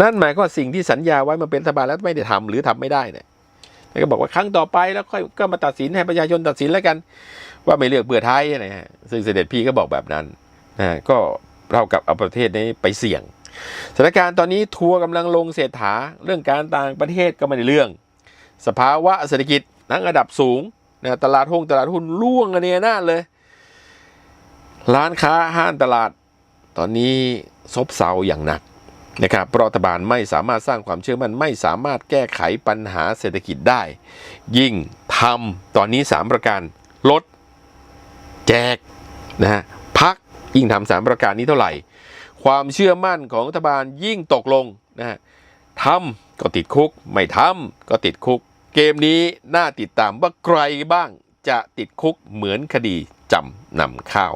นั่นหมายความว่าสิ่งที่สัญญาไว้มันเป็นรัฐบาลแล้วไม่ได้ทำหรือทำไม่ได้เนี่ยแล้วก็บอกว่าครั้งต่อไปแล้วค่อยก็มาตัดสินให้ประชาชนตัดสินแล้วกัน ว่าไม่เลือกเพื่อไทยนะฮะซึ่งเสด็จพี่ก็บอกแบบนั้นนะก็เรากับเอาประเทศนี้ไปเสี่ยงสถานการณ์ตอนนี้ทัวร์กำลังลงเศรษฐาเรื่องการต่างประเทศก็ไม่ได้เรื่อง สภาวะเศรษฐกิจทั้งระดับสูงนะตลาดหุ้นตลาดหุ้นร่วงกันเนี่ยน่าเลย ร้านค้าห้างตลาด ตอนนี้ซบเซาอย่างหนัก นะครับรัฐบาลไม่สามารถสร้างความเชื่อมั่นไม่สามารถแก้ไขปัญหาเศรษฐกิจได้ ยิ่งทำตอนนี้ 3 ประการลด แจกนะฮะพักยิ่งทำสามประการนี้เท่าไหร่ ความเชื่อมั่นของรัฐบาลยิ่งตกลงนะฮะทำก็ติดคุก ไม่ทำก็ติดคุก เกมนี้น่าติดตามว่าใครบ้างจะติดคุกเหมือนคดีจำนำข้าว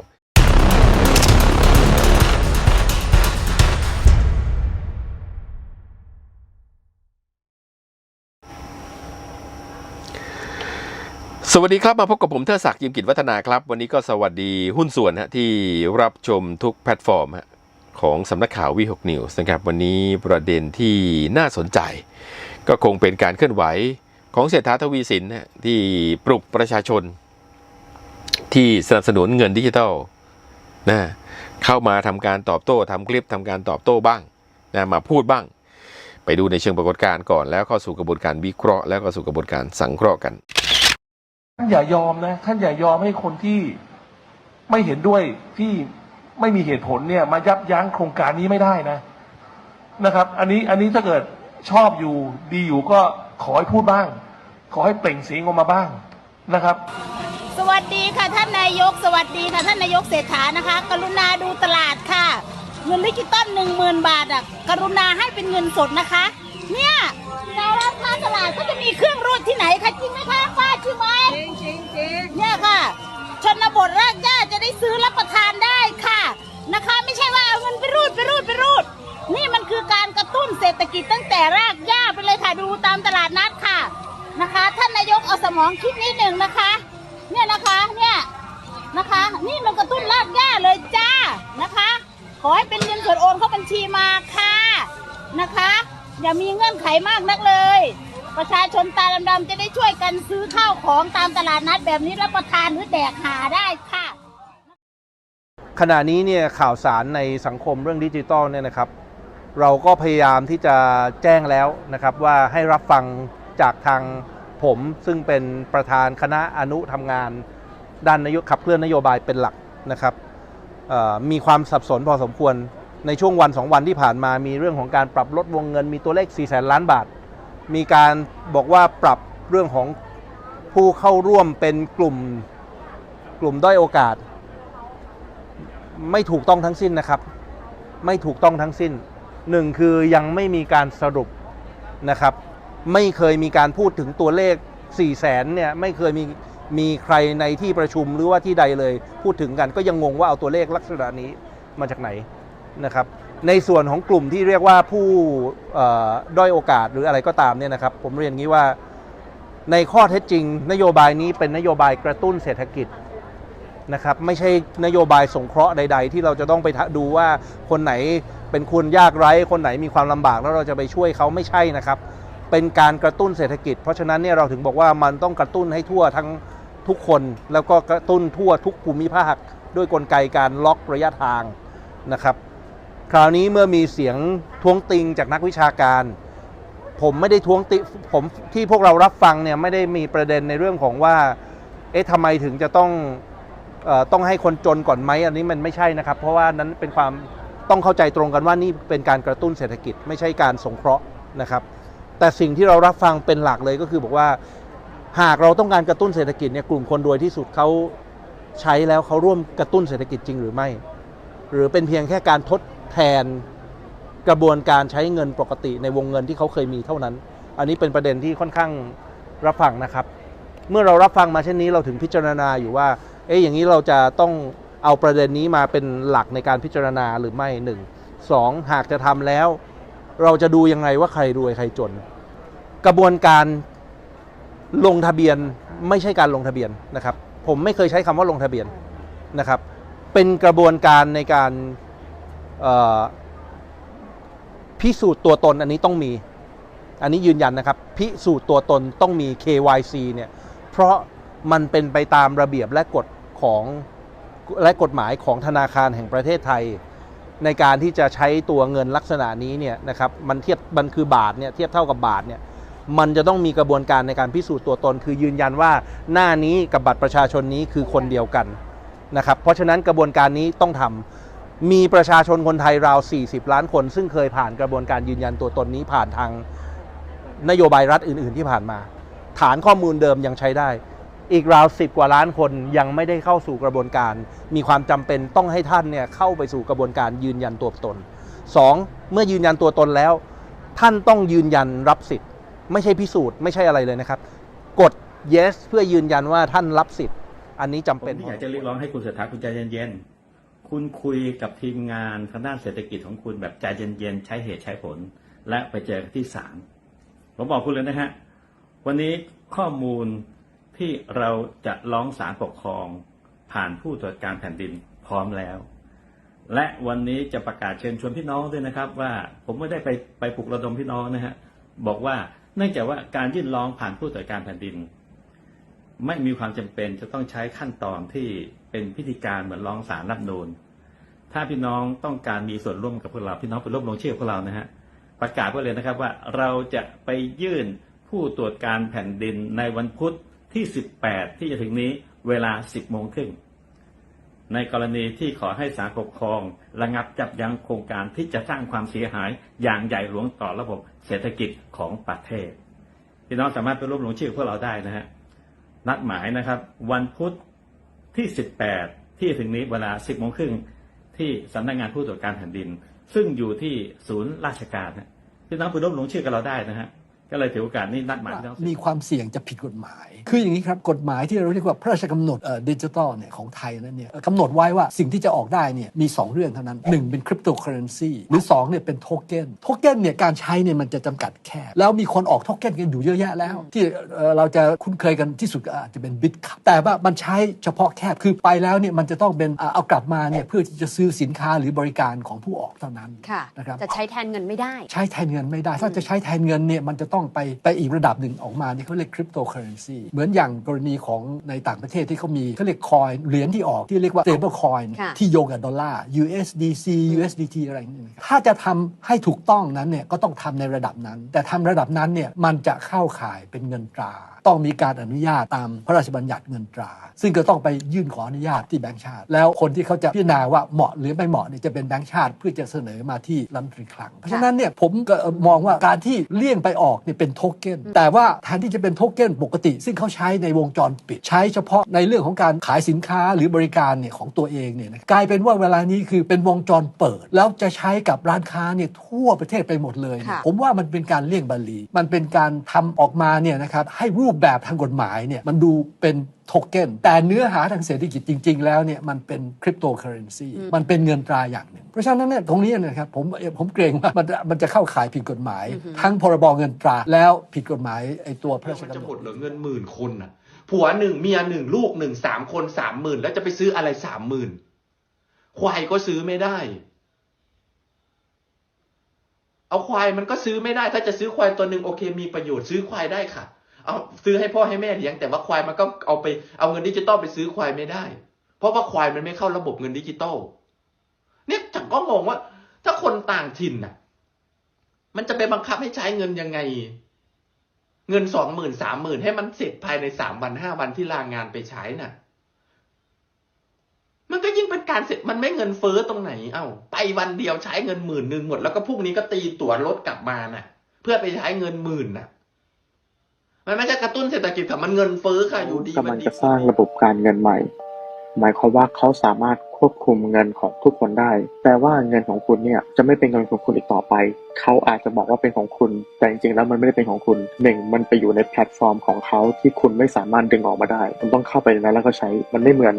สวัสดีครับ มาพบกับผมเทอศักดิ์ยิมกิจวัฒนาครับ วันนี้ก็สวัสดีหุ้นส่วนฮะที่รับชมทุกแพลตฟอร์มฮะของสำนักข่าววีหกนิวส์นะครับ วันนี้ประเด็นที่น่าสนใจ ก็คงเป็นการเคลื่อนไหวของเศรษฐาทวีสินฮะที่ปลุกประชาชน ที่สนับสนุนเงินดิจิทัลนะเข้ามาทำการตอบโต้ทำคลิปทำการตอบโต้บ้างนะมาพูดบ้าง ไปดูในเชิงปรากฏการณ์ก่อนแล้วเข้าสู่กระบวนการวิเคราะห์แล้วก็สู่กระบวนการสังเคราะห์กัน ท่านอย่ายอมนะท่านอย่ายอมให้คนที่ไม่เห็นด้วยที่ไม่มีเหตุผลเนี่ย มายับยั้งโครงการนี้ไม่ได้นะนะครับ อันนี้อันนี้ถ้าเกิดชอบอยู่ดีอยู่ก็ขอให้พูดบ้าง ขอให้เปล่งเสียงออกมาบ้างนะครับ สวัสดีค่ะท่านนายก สวัสดีค่ะท่านนายกเศรษฐานะคะ กรุณาดูตลาดค่ะ เงินดิจิตอลหนึ่งหมื่นบาทอะกรุณาให้เป็นเงินสดนะคะ เนี่ยในร้านค้าตลาดก็จะมีเครื่องรูดที่ไหนคะจริงไหมคะป้าจริงไชนบทรากหญ้าจะได้ซื้อรับประทานได้ค่ะนะคะ ไม่ใช่ว่าเอาเงินไปรูดไปรูดไปรูด นี่มันคือการกระตุ้นเศรษฐกิจตั้งแต่รากหญ้าไปเลยค่ะดูตามตลาดนัดค่ะนะคะ ท่านนายกเอาสมองคิดนิดหนึ่งนะคะ เนี่ยนะคะเนี่ยนะคะ นี่มันกระตุ้นรากหญ้าเลยจ้านะคะ ขอให้เป็นเงินสดโอนเข้าบัญชีมาค่ะนะคะ อย่ามีเงื่อนไขมากนักเลย ประชาชนตาดำๆจะได้ช่วยกันซื้อข้าวของตามตลาดนัดแบบนี้รับประทานหรือแดกหาได้ค่ะขณะนี้เนี่ยข่าวสารในสังคมเรื่องดิจิตอลเนี่ยนะครับ เราก็พยายามที่จะแจ้งแล้วนะครับว่าให้รับฟังจากทางผมซึ่งเป็นประธานคณะอนุทำงาน ด้านนโยขับเคลื่อนนโยบายเป็นหลักนะครับมีความสับสนพอสมควรในช่วงวันสองวันที่ผ่านมามีเรื่องของการปรับลดวงเงินมีตัวเลข4แสนล้านบาท มีการบอกว่าปรับเรื่องของผู้เข้าร่วมเป็นกลุ่มกลุ่มด้อยโอกาส ไม่ถูกต้องทั้งสิ้นนะครับ ไม่ถูกต้องทั้งสิ้นหนึ่งคือยังไม่มีการสรุปนะครับ ไม่เคยมีการพูดถึงตัวเลข 4 0 0แสนเนี่ยไม่เคยมีมีใครในที่ประชุมหรือว่าที่ใดเลยพูดถึงกันก็ยังงงว่าเอาตัวเลขลักษณะนี้มาจากไหนนะครับ ในส่วนของกลุ่มที่เรียกว่าผู้ด้อยโอกาสหรืออะไรก็ตามเนี่ยนะครับ ผมเรียนงี้ว่าในข้อเท็จจริง นโยบายนี้เป็นนโยบายกระตุ้นเศรษฐกิจนะครับไม่ใช่นโยบายสงเคราะห์ใด ๆ ที่เราจะต้องไปดูว่าคนไหนเป็นคนยากไร้ คนไหนมีความลำบากแล้วเราจะไปช่วยเขาไม่ใช่นะครับ เป็นการกระตุ้นเศรษฐกิจ เพราะฉะนั้นเนี่ยเราถึงบอกว่ามันต้องกระตุ้นให้ทั่วทั้งทุกคน แล้วก็กระตุ้นทั่วทุกภูมิภาค ด้วยกลไกการล็อกระยะทางนะครับ คราวนี้เมื่อมีเสียงท้วงติงจากนักวิชาการ ผมไม่ได้ท้วงติผมที่พวกเรารับฟังเนี่ยไม่ได้มีประเด็นในเรื่องของว่า เอ๊ะทำไมถึงจะต้องออต้องให้คนจนก่อนไหมอันนี้มันไม่ใช่นะครับ เพราะว่านั้นเป็นความต้องเข้าใจตรงกันว่านี่เป็นการกระตุ้นเศรษฐกิจไม่ใช่การสงเคราะห์นะครับ แต่สิ่งที่เรารับฟังเป็นหลักเลยก็คือบอกว่าหากเราต้องการกระตุ้นเศรษฐกิจเนี่ยกลุ่มคนรวยที่สุดเขาใช้แล้วเขาร่วมกระตุ้นเศรษฐกิจจริงหรือไม่ หรือเป็นเพียงแค่การทด แทนกระบวนการใช้เงินปกติในวงเงินที่เขาเคยมีเท่านั้น อันนี้เป็นประเด็นที่ค่อนข้างรับฟังนะครับ เมื่อเรารับฟังมาเช่นนี้เราถึงพิจารณาอยู่ว่า เอ๊ะอย่างนี้เราจะต้องเอาประเด็นนี้มาเป็นหลักในการพิจารณาหรือไม่หนึ่งสองหากจะทำแล้ว เราจะดูยังไงว่าใครรวยใครจน กระบวนการลงทะเบียนไม่ใช่การลงทะเบียนนะครับ ผมไม่เคยใช้คำว่าลงทะเบียนนะครับ เป็นกระบวนการในการ พิสูจน์ตัวตนอันนี้ต้องมี อันนี้ยืนยันนะครับ พิสูจน์ตัวตนต้องมี KYC เนี่ย เพราะมันเป็นไปตามระเบียบและกฎของและกฎหมายของธนาคารแห่งประเทศไทย ในการที่จะใช้ตัวเงินลักษณะนี้เนี่ยนะครับมันเทียบมันคือบาทเนี่ยเทียบเท่ากับบาทเนี่ยมันจะต้องมีกระบวนการในการพิสูจน์ตัวตน คือยืนยันว่าหน้านี้กับบัตรประชาชนนี้คือคนเดียวกันนะครับเพราะฉะนั้นกระบวนการนี้ต้องทำ มีประชาชนคนไทยราว 40 ล้านคน ซึ่งเคยผ่านกระบวนการยืนยันตัวตนนี้ผ่านทางนโยบายรัฐอื่น ๆ ที่ผ่านมา ฐานข้อมูลเดิมยังใช้ได้ อีกราวสิบกว่าล้านคนยังไม่ได้เข้าสู่กระบวนการ มีความจำเป็นต้องให้ท่านเนี่ยเข้าไปสู่กระบวนการยืนยันตัวตน 2. เมื่อยืนยันตัวตนแล้ว ท่านต้องยืนยันรับสิทธิ์ ไม่ใช่พิสูจน์ไม่ใช่อะไรเลยนะครับ กด yes เพื่อยืนยันว่าท่านรับสิทธิ์ อันนี้จำผมเป็นที่อยากจะเรียกร้องให้คุณเศรษฐาคุณใจเย็นๆ คุณคุยกับทีมงานทางด้านเศรษฐกิจของคุณแบบใจเย็นๆใช้เหตุใช้ผล และไปเจอที่ศาลผมบอกคุณเลยนะฮะวันนี้ข้อมูลที่เราจะร้องศาลปกครอง ผ่านผู้ตรวจการแผ่นดินพร้อมแล้ว และวันนี้จะประกาศเชิญชวนพี่น้องด้วยนะครับ ว่าผมไม่ได้ไปไปปลุกระดมพี่น้องนะฮะบอกว่าเนื่องจากว่าการยื่นร้องผ่านผู้ตรวจการแผ่นดิน ไม่มีความจำเป็นจะต้องใช้ขั้นตอนที่เป็นพิธีการเหมือนร้องสารรับนูนถ้าพี่น้องต้องการมีส่วนร่วมกับพวกเราพี่น้องไปร่วมลงชื่อพวกเรานะฮะประกาศไว้เลยนะครับว่าเราจะไปยื่นผู้ตรวจการแผ่นดินในวันพุธที่ 18 ที่จะถึงนี้เวลา 10 โมงครึ่งในกรณีที่ขอให้ศาลปกครอง ระงับจับยั้งโครงการที่จะสร้างความเสียหายอย่างใหญ่หลวงต่อระบบเศรษฐกิจของประเทศ พี่น้องสามารถไปร่วมลงชื่อพวกเราได้นะฮะ นัดหมายนะครับ วันพุธที่ 18 ที่ถึงนี้เวลา 10โมงครึ่งที่สำนักงานผู้ตรวจการแผ่นดิน ซึ่งอยู่ที่ศูนย์ราชการนะพี่น้องไปร่วมลงชื่อกับเราได้นะฮะ ก็เลยถือโอกาสนี้นัดหมายพี่น้องมีความเสี่ยงจะผิดกฎหมาย คืออย่างนี้ครับ กฎหมายที่เราเรียกว่าพระราชกำหนดดิจิทัลเนี่ยของไทยนั้นเนี่ยเอ่อกำหนดไว้ว่าสิ่งที่จะออกได้เนี่ยมี 2 เรื่องเท่านั้น 1 เป็นคริปโตเคอเรนซีหรือ2เนี่ยเป็นโทเก้นโทเก้นเนี่ยการใช้เนี่ยมันจะจำกัดแค่แล้วมีคนออกโทเก้นกันอยู่เยอะแยะแล้ว ที่เอ่อเราจะคุ้นเคยกันที่สุดก็อาจจะเป็นบิตคัพแต่ว่ามันใช้เฉพาะแคบคือไปแล้วเนี่ยมันจะต้องเป็นอ่าเอากลับมาเนี่ยเพื่อที่จะซื้อสินค้าหรือบริการของผู้ออกเท่านั้นค่ะ นะครับจะใช้แทนเงินไม่ได้ ใช้แทนเงินไม่ได้ ถ้าจะใช้แทนเงินเนี่ยมันจะต้องไปไปอีกระดับหนึ่งออกมาเนี่ยเขาเรียกคริปโตเคอเรนซีเหมือนอย่างกรณีของในต่างประเทศที่เขามีเขาเรียกคอยเหรียญที่ออกที่เรียกว่า stable coin ค่ะที่โยงกับดอลลาร์ USDC USDT อะไรอย่างเงี้ยถ้าจะทำให้ถูกต้องนั้นเนี่ยก็ต้องทำในระดับนั้น แต่ทำระดับนั้นเนี่ยมันจะเข้าข่ายเป็นเงินตรา ต้องมีการอนุญาตตามพระราชบัญญัติเงินตรา ซึ่งก็ต้องไปยื่นขออนุญาตที่แบงก์ชาติ แล้วคนที่เขาจะพิจารณาว่าเหมาะหรือไม่เหมาะเนี่ยจะเป็นแบงก์ชาติเพื่อจะเสนอมาที่รัฐมนตรีคลัง เพราะฉะนั้นเนี่ยผมก็มองว่าการที่เลี่ยงไปออกเนี่ยเป็นโทเก้นแต่ว่าแทนที่จะเป็นโทเก้นปกติ ซึ่งเขาใช้ในวงจรปิด ใช้เฉพาะในเรื่องของการขายสินค้าหรือบริการเนี่ยของตัวเองเนี่ยนะกลายเป็นว่าเวลานี้คือเป็นวงจรเปิด แล้วจะใช้กับร้านค้าเนี่ยทั่วประเทศไปหมดเลยเนี่ยค่ะผมว่ามันเป็นการเลี่ยงบาลี มันเป็นการทำออกมาเนี่ยนะครับให้รูปแบบทางกฎหมายเนี่ยมันดูเป็นโทเก้นแต่เนื้อหาทางเศรษฐกิจจริง ๆ แล้วเนี่ยมันเป็นคริปโตเคอเรนซีมันเป็นเงินตราอย่างหนึ่ง เพราะฉะนั้นเนี่ยตรงนี้นะครับผมผมเกรงว่ามันจะมันจะเข้าข่ายผิดกฎหมาย ทั้งพรบเงินตราแล้วผิดกฎหมายไอ้ตัวพระราชมันกำจะหนหมดดเหลือเงินหมื่นคนน่ะผัวหนึ่งเมียหนึ่งลูกหนึ่งสามคนสามหมื่นแล้วจะไปซื้ออะไรสามหมื่นควายก็ซื้อไม่ได้ เอาควายมันก็ซื้อไม่ได้ ถ้าจะซื้อควายตัวหนึ่งโอเค มีประโยชน์ซื้อควายได้ค่ะ เอาซื้อให้พ่อให้แม่เลี้ยงแต่ว่าควายมันก็เอาไปเอาเงินดิจิตอลไปซื้อควายไม่ได้ เพราะว่าควายมันไม่เข้าระบบเงินดิจิตอลเนี่ยจังก็งงว่า ถ้าคนต่างถิ่นน่ะ มันจะไปบังคับให้ใช้เงินยังไง เงินสองหมื่นสามหมื่นให้มันเสร็จภายในสามวันห้าวันที่ลางานไปใช้น่ะ มันก็ยิ่งเป็นการเสร็จมันไม่เงินเฟ้อตรงไหน เอ้าไปวันเดียวใช้เงินหมื่นหนึ่งหมดแล้วก็พรุ่งนี้ก็ตีตั๋วรถกลับมาน่ะ เพื่อไปใช้เงินหมื่นน่ะ มันไม่ใช่กระตุ้นเศรษฐกิจค่ะมันเงินเฟ้อค่ะอยู่ดีกำมัลันงดีจะสร้างระบบการเงินใหม่ หมายความว่าเขาสามารถ ควบคุมเงินของทุกคนได้ แปลว่าเงินของคุณเนี่ยจะไม่เป็นเงินของคุณอีกต่อไป เขาอาจจะบอกว่าเป็นของคุณ แต่จริงๆแล้วมันไม่ได้เป็นของคุณหนึ่งมันไปอยู่ในแพลตฟอร์มของเขาที่คุณไม่สามารถดึงออกมาได้คุณต้องเข้าไปในนั้นแล้วก็ใช้ มันไม่เหมือน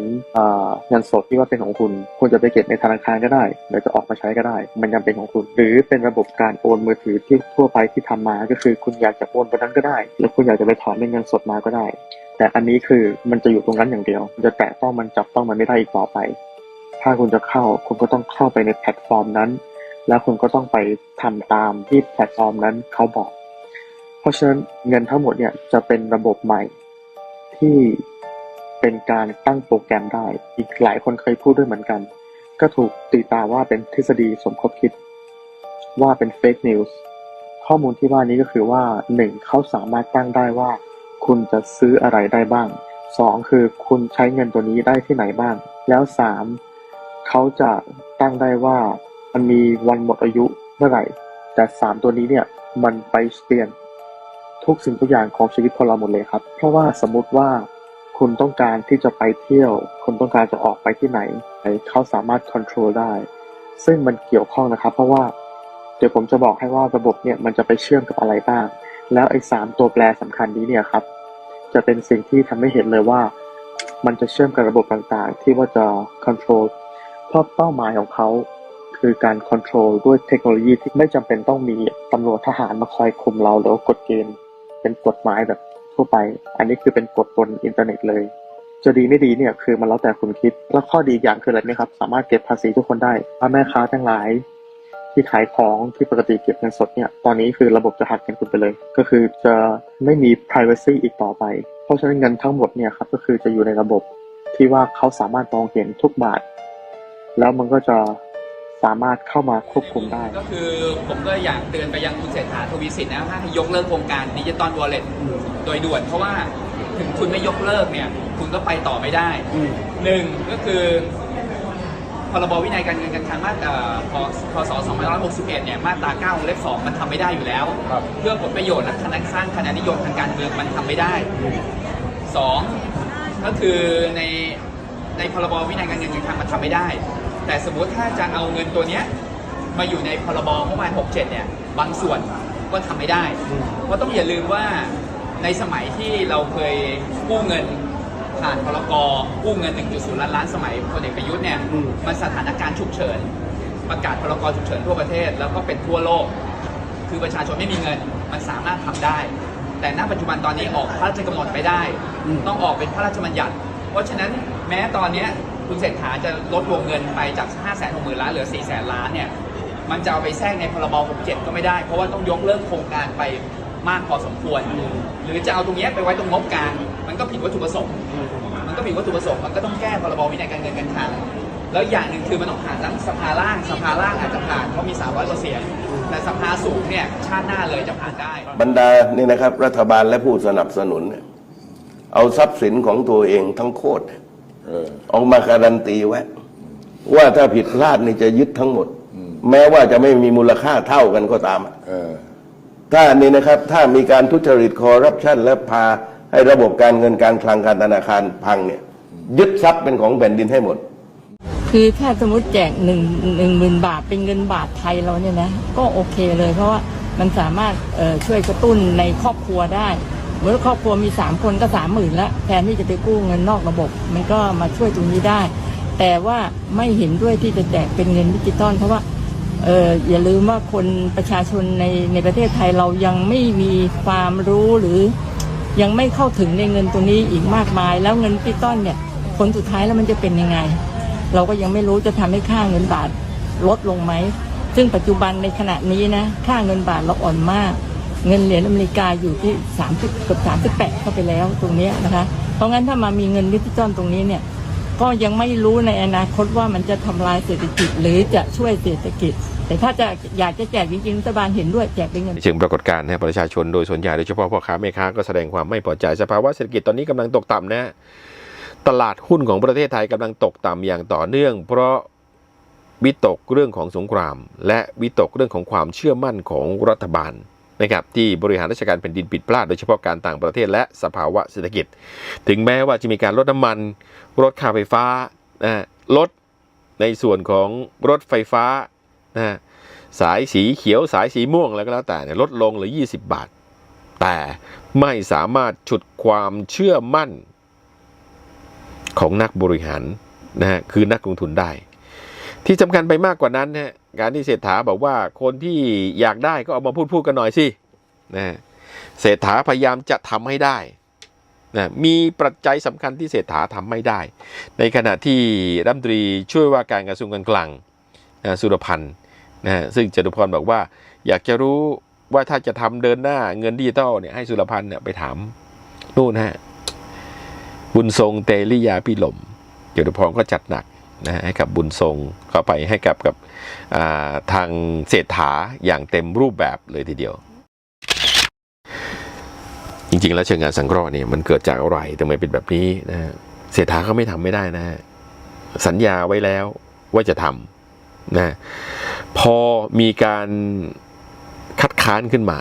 เงินสดที่ว่าเป็นของคุณ คุณจะไปเก็บในธนาคารก็ได้หรือจะออกมาใช้ก็ได้ มันยังเป็นของคุณ หรือเป็นระบบการโอนมือถือที่ทั่วไปที่ทำมา ก็คือคุณอยากจะโอนไปนั้นก็ได้ แล้วคุณอยากจะไปถอนเป็นเงินสดมาก็ได้แต่อันนี้คือมันจะอยู่ตรงนั้นอย่างเดียว จะแตะต้องมันจับต้องมันไม่ได้อีกต่อไป ถ้าคุณจะเข้า คุณก็ต้องเข้าไปในแพลตฟอร์มนั้น แล้วคุณก็ต้องไปทำตามที่แพลตฟอร์มนั้นเขาบอก เพราะฉะนั้นเงินทั้งหมดเนี่ยจะเป็นระบบใหม่ที่เป็นการตั้งโปรแกรมได้ อีกหลายคนเคยพูดด้วยเหมือนกัน ก็ถูกตีตาว่าเป็นทฤษฎีสมคบคิด ว่าเป็นเฟกนิวส์ข้อมูลที่ว่านี้ก็คือว่าหนึ่งเขาสามารถตั้งได้ว่า คุณจะซื้ออะไรได้บ้างสองคือคุณใช้เงินตัวนี้ได้ที่ไหนบ้าง แล้วสาม เขาจะตั้งได้ว่ามันมีวันหมดอายุเมื่อไหร่ แต่สามตัวนี้เนี่ยมันไปเปลี่ยนทุกสิ่งทุกอย่างของชีวิตคนเราหมดเลยครับ เพราะว่าสมมุติว่าคุณต้องการที่จะไปเที่ยว คุณต้องการจะออกไปที่ไหน เขาสามารถควบคุมได้ ซึ่งมันเกี่ยวข้องนะครับ เพราะว่าเดี๋ยวผมจะบอกให้ว่าระบบเนี่ยมันจะไปเชื่อมกับอะไรบ้าง แล้วไอ้สามตัวแปรสำคัญนี้เนี่ยครับ จะเป็นสิ่งที่ทำให้เห็นเลยว่า มันจะเชื่อมกับระบบต่างๆ ที่ว่าจะ control เพราะเป้าหมายของเขาคือการ control ด้วยเทคโนโลยีที่ไม่จำเป็นต้องมีตำรวจทหารมาคอยคุมเราหรือกฎเกณฑ์เป็นกฎหมายแบบทั่วไป อันนี้คือเป็นกฎบนอินเทอร์เน็ตเลย จะดีไม่ดีเนี่ยคือมันแล้วแต่คุณคิด แล้วข้อดีอย่างคืออะไรไหมครับ สามารถเก็บภาษีทุกคนได้ถ้าแม่ค้าทั้งหลาย ที่ขายของที่ปกติเก็บเงินสดเนี่ย ตอนนี้คือระบบจะหักเงินคุณไปเลย ก็คือจะไม่มี privacy อีกต่อไป เพราะฉะนั้นเงินทั้งหมดเนี่ยครับก็คือจะอยู่ในระบบที่ว่าเขาสามารถมองเห็นทุกบาท แล้วมันก็จะสามารถเข้ามาควบคุมได้ ก็คือผมก็อยากเตือนไปยังคุณเศรษฐาทวีสินนะให้ยกเลิกโครงการดิจิตอลวอลเล็ตโดยด่วน เพราะว่าถึงคุณไม่ยกเลิกเนี่ย คุณก็ไปต่อไม่ได้หนึ่งก็คือพรบวินัยการเงินการคลังมาตราพพศ2561 เนี่ย มาตรา9วงเล็บ2มันทำไม่ได้อยู่แล้ว เพื่อผลประโยชน์และคะแนนข้างคะแนนนิยมทางการเมืองมันทำไม่ได้สองก็คือในในพรบวินัยการเงินการคลังมันทำไม่ได้ แต่สมมติถ้าจะเอาเงินตัวเนี้ยมาอยู่ในพรบเมื่อวาน67 เนี่ย บางส่วนก็ทำไม่ได้ เพราะต้องอย่าลืมว่าในสมัยที่เราเคยกู้เงินผ่านพรกกู้เงิน 1.0 ล้านล้านสมัยพลเอกประยุทธ์เนี่ย มันสถานการณ์ฉุกเฉิน ประกาศพรกฉุกเฉินทั่วประเทศ แล้วก็เป็นทั่วโลก คือประชาชนไม่มีเงิน มันสามารถทำได้ แต่ณปัจจุบันตอนนี้ออกพระราชกำหนดไปได้ ต้องออกเป็นพระราชบัญญัติ เพราะฉะนั้นแม้ตอนเนี้ย คุณเศรษฐาจะลดวงเงินไปจาก 5 6 0 0 0 0 ล้านเหลือ 4 0 0 0 0 ล้านเนี่ย มันจะเอาไปแทรกในพรบ67 ก็ไม่ได้ เพราะว่าต้องยกเลิกโครงการไปมากพอสมควร หรือจะเอาตรงนี้ไปไว้ตรงงบกลาง มันก็ผิดวัตถุประสงค์ มันก็ผิดวัตถุประสงค์ มันก็ต้องแก้พรบวินัยการเงินการคลัง แล้วอย่างหนึ่งคือมันต้องผ่านทั้งสภาล่าง สภาล่างอาจจะผ่านเพราะมี300กว่าเสียง แต่สภาสูงเนี่ยชาติหน้าเลยจะผ่านได้ บรรดานี่นะครับรัฐบาลและผู้สนับสนุน เอาทรัพย์สินของตัวเองทั้งโคตร เอามาการันตีไว้ว่าถ้าผิดพลาดนี่จะยึดทั้งหมด แม้ว่าจะไม่มีมูลค่าเท่ากันก็ตามอะถ้านี่นะครับ ถ้ามีการทุจริตคอร์รัปชันและพาให้ระบบการเงินการคลังการธนาคารพังเนี่ย ยึดทรัพย์เป็นของแผ่นดินให้หมด คือถ้าสมมติแจกหนึ่งหนึ่งหมื่นบาทเป็นเงินบาทไทยเราเนี่ยนะ ก็โอเคเลยเพราะว่ามันสามารถเอ่อช่วยกระตุ้นในครอบครัวได้เห มื่อครอบครัวมีสามคนก็สามหมื่นละแทนที่จะไปกู้เงินนอกระบบ มันก็มาช่วยตรงนี้ได้ แต่ว่าไม่เห็นด้วยที่จะแจกเป็นเงินดิจิตอลเพราะว่าเอออย่าลืมว่าคนประชาชนในในประเทศไทยเรายังไม่มีความรู้หรือยังไม่เข้าถึงในเงินตัวนี้อีกมากมาย แล้วเงินดิจิตอลเนี่ยผลสุดท้ายแล้วมันจะเป็นยังไง เราก็ยังไม่รู้จะทำให้ค่าเงินบาทลดลงไหม ซึ่งปัจจุบันในขณะนี้นะค่าเงินบาทเราอ่อนมาก เงินเหรียญอเมริกาอยู่ที่30เกือบ38 เข้าไปแล้วตรงนี้นะคะ เพราะงั้นถ้ามามีเงินดิจิตอลตรงนี้เนี่ยก็ยังไม่รู้ในอนาคตว่ามันจะทำลายเศรษฐกิจหรือจะช่วยเศรษฐกิจ แต่ถ้าจะอยากจะแจกจริงๆรัฐบาลเห็นด้วยแจกเป็นเงินในเชิงปรากฏการณ์นะประชาชนโดยส่วนใหญ่โดยเฉพาะพ่อค้าแม่ค้าก็แสดงความไม่พอใจสภาวะเศรษฐกิจตอนนี้กำลังตกต่ำนะ ตลาดหุ้นของประเทศไทยกำลังตกต่ำอย่างต่อเนื่อง เพราะวิตกเรื่องของสงคราม และวิตกเรื่องของความเชื่อมั่นของรัฐบาล นะครับที่บริหารราชการแผ่นดินผิดพลาดโดยเฉพาะการต่างประเทศและสภาวะเศรษฐกิจ ถึงแม้ว่าจะมีการลดน้ำมันลดค่าไฟฟ้านะลดในส่วนของรถไฟฟ้านะสายสีเขียวสายสีม่วงแล้วก็แล้วแต่ลดลงเหลือ 20 บาท แต่ไม่สามารถฉุดความเชื่อมั่นของนักบริหารนะฮะคือนักลงทุนได้ ที่สำคัญไปมากกว่านั้นนะ การที่เศรษฐาบอกว่าคนที่อยากได้ก็เอามาพูดพูดกันหน่อยสินะเศรษฐาพยายามจะทำให้ได้นะมีปัจจัยสำคัญที่เศรษฐาทำไม่ได้ ในขณะที่รัฐมนตรีช่วยว่าการกระทรวงการคลังนะสุรพันธ์นะซึ่งจตุพรบอกว่า อยากจะรู้ว่าถ้าจะทำเดินหน้าเงินดิจิตอลเนี่ยให้สุรพันธ์เนี่ยไปถามนู่นฮะบุญทรงเตลิยาพิลมจตุพรก็จัดหนัก นะให้กับบุญทรงเข้าไปให้กับกับทางเศรษฐาอย่างเต็มรูปแบบเลยทีเดียว จริงๆ แล้วเชิงงานสังเคราะห์เนี่ยมันเกิดจากอะไรทำไมเป็นแบบนี้นะเศรษฐาเขาไม่ทำไม่ได้นะสัญญาไว้แล้วว่าจะทำนะพอมีการคัดค้านขึ้นมา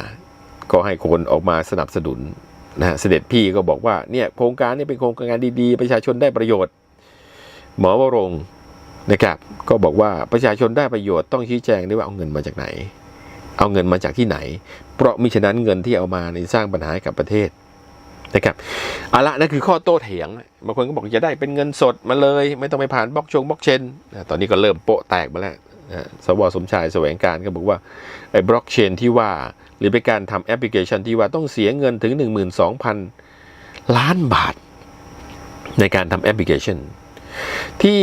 ก็ให้คนออกมาสนับสนุนนะเสด็จพี่ก็บอกว่าเนี่ยโครงการนี้เป็นโครงการดีๆ ประชาชนได้ประโยชน์ หมอวรงนะครับก็บอกว่าประชาชนได้ประโยชน์ต้องชี้แจงด้วยว่าเอาเงินมาจากไหน เอาเงินมาจากที่ไหน เพราะมิฉะนั้นเงินที่เอามาในสร้างปัญหาให้กับประเทศนะครับเอาละนั่นคือข้อโต้เถียงบางคนก็บอกจะได้เป็นเงินสดมาเลย ไม่ต้องไปผ่านบล็อกชงบล็อกเชนตอนนี้ก็เริ่มโปะแตกมาแล้วสวสมชายแสวงการก็บอกว่าไอ้บล็อกเชนที่ว่าหรือเป็นการทำแอปพลิเคชันที่ว่าต้องเสียเงินถึง 12,000 ล้านบาท ในการทำแอปพลิเคชัน ที่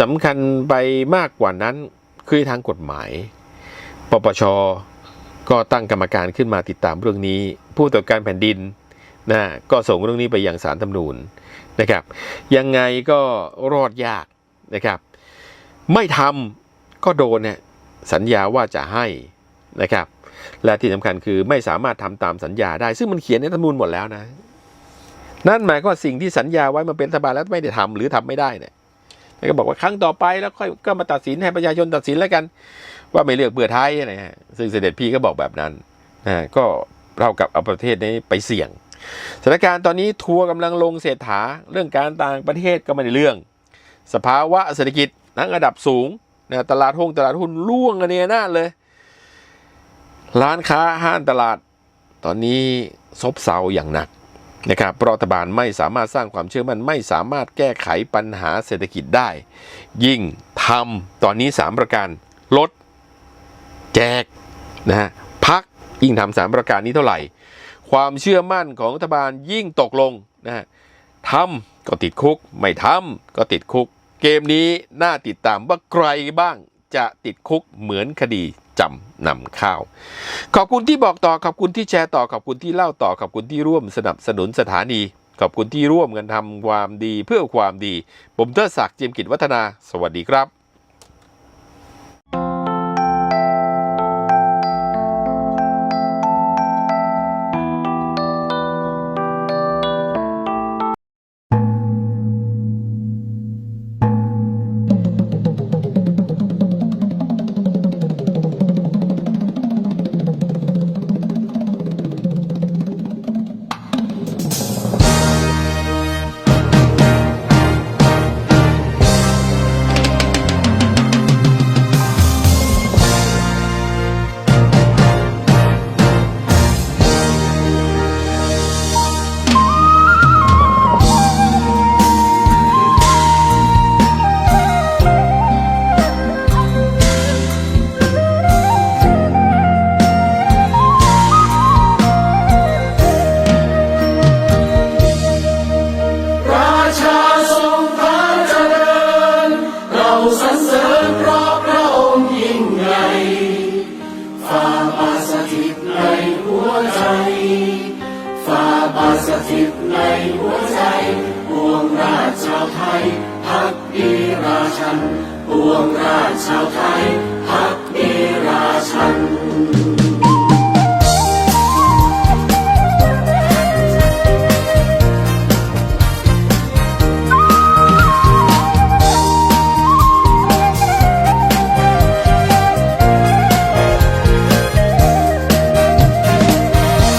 สำคัญไปมากกว่านั้นคือทางกฎหมาย ปปช ก็ตั้งกรรมการขึ้นมาติดตามเรื่องนี้ ผู้ตรวจการแผ่นดินนะก็ส่งเรื่องนี้ไปยังศาลธรรมนูญนะครับ ยังไงก็รอดยากนะครับ ไม่ทำก็โดนเนี่ยสัญญาว่าจะให้นะครับ และที่สำคัญคือไม่สามารถทำตามสัญญาได้ ซึ่งมันเขียนในธรรมนูญหมดแล้วนะ นั่นหมายความว่าสิ่งที่สัญญาไว้มันเป็นรัฐบาลแล้วไม่ได้ทำหรือทำไม่ได้เนี่ยแล้วก็บอกว่าครั้งต่อไปแล้วค่อยก็มาตัดสินให้ประชาชนตัดสินแล้วกัน ว่าไม่เลือกเพื่อไทยนะฮะซึ่งเสด็จพี่ก็บอกแบบนั้นนะฮะก็เรากับเอาประเทศนี้ไปเสี่ยงสถานการณ์ตอนนี้ทัวร์กำลังลงเศรษฐาเรื่องการต่างประเทศก็ไม่ได้เรื่อง สภาวะเศรษฐกิจทั้งระดับสูงนะตลาดหุ้นตลาดหุ้นร่วงกันเนี่ยนาเลย ร้านค้าห้างตลาด ตอนนี้ซบเซาอย่างหนัก นะครับรัฐบาลไม่สามารถสร้างความเชื่อมั่นไม่สามารถแก้ไขปัญหาเศรษฐกิจได้ ยิ่งทำตอนนี้ 3 ประการลด แจกนะฮะพักยิ่งทำสามประการนี้เท่าไหร่ ความเชื่อมั่นของรัฐบาลยิ่งตกลงนะฮะทำก็ติดคุก ไม่ทำก็ติดคุก เกมนี้น่าติดตามว่าใครบ้าง จะติดคุกเหมือนคดีจำนำข้าว ขอบคุณที่บอกต่อ ขอบคุณที่แชร์ต่อ ขอบคุณที่เล่าต่อ ขอบคุณที่ร่วมสนับสนุนสถานี ขอบคุณที่ร่วมกันทำความดีเพื่อความดี ผมเทอศักดิ์เจียมกิจวัฒนา สวัสดีครับาชชาวไทยพักดีราชัน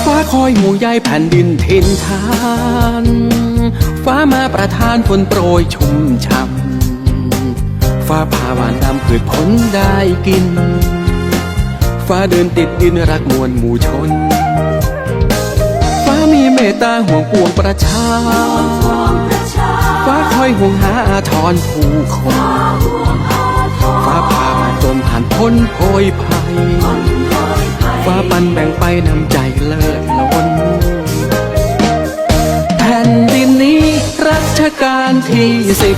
ฟ้าคอยห่วงใยแผ่นดินทินทาน ฟ้ามาประทานฝนโปรยชุ่มช่ำ ฟ้าผ่าหวานนำพืชผลได้กิน ฟ้าเดินติดดินรักมวลหมู่ชน ฟ้ามีเมตตาห่วงปวงประชา ฟ้าคอยห่วงหาอาทรผู้คน ฟ้าผ่ามาจนผ่านพ้นโพยภัย ฟ้าปันแบ่งไปนำใจเลิศล้น แผ่นดินนี้รัชกาลที่สิบ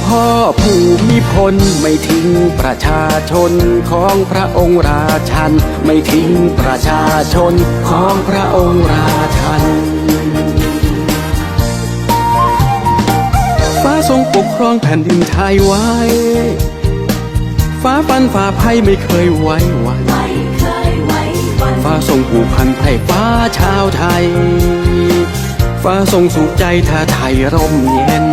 พ่อผู้มีพลไม่ทิ้งประชาชนของพระองค์ราชัน ไม่ทิ้งประชาชนของพระองค์ราชัน ฟ้าทรงปกครองแผ่นดินไทยไว้ ฟ้าฟันฟ้าภัยไม่เคยไว้วันฟ้าทรงผูกพันให้ฟ้าชาวไทย ฟ้าทรงสุขใจถ้าไทยร่มเย็น